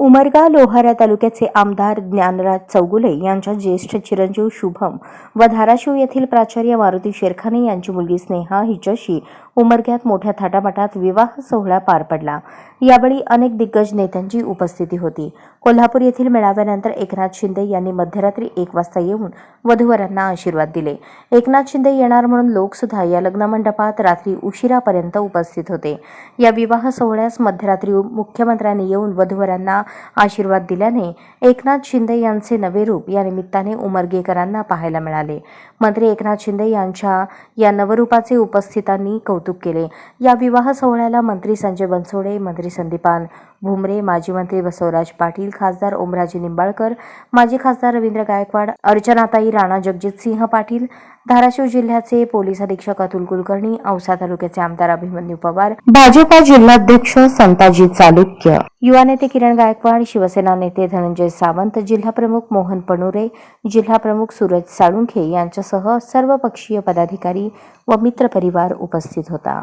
उमरगा लोहारा तालुक्याचे आमदार ज्ञानराज चौगुले यांच्या ज्येष्ठ चिरंजीव शुभम व धाराशिव येथील प्राचार्य मारुती शेरखाने यांची मुलगी स्नेहा हिच्याशी उमरग्यात मोठ्या थाटामाटात विवाह सोहळा पार पडला. यावेळी अनेक दिग्गज नेत्यांची उपस्थिती होती. कोल्हापूर येथील मेळाव्यानंतर एकनाथ शिंदे यांनी मध्यरात्री एक वाजता येऊन वधूवरांना आशीर्वाद दिले. एकनाथ शिंदे येणार म्हणून लोकसुद्धा या लग्नमंडपात रात्री उशिरापर्यंत उपस्थित होते. या विवाह सोहळ्यास मध्यरात्री मुख्यमंत्र्यांनी येऊन वधूवरांना आशीर्वाद दिल्याने एकनाथ शिंदे यांचे नवे रूप या निमित्ताने उमरगेकरांना पाहायला मिळाले. मंत्री एकनाथ शिंदे यांच्या या नवरूपाचे उपस्थितांनी कौतुक केले. या विवाह सोहळ्याला मंत्री संजय बनसोडे मंत्री संदीपान भुमरे माजी मंत्री बसवराज पाटील खासदार ओमराजे निंबाळकर माजी खासदार रवींद्र गायकवाड अर्चनाताई राणा जगजितसिंह पाटील धाराशिव जिल्ह्याचे पोलीस अधीक्षक अतुल कुलकर्णी औसा तालुक्याचे आमदार अभिमन्यू पवार भाजपा जिल्हाध्यक्ष संताजी चालुक्य. युवा नेते किरण गायकवाड शिवसेना नेते धनंजय सावंत जिल्हा प्रमुख मोहन पणुरे जिल्हा प्रमुख सूरज साळुंखे यांच्या यांच्यासह सर्व पक्षीय पदाधिकारी व मित्रपरिवार उपस्थित होता.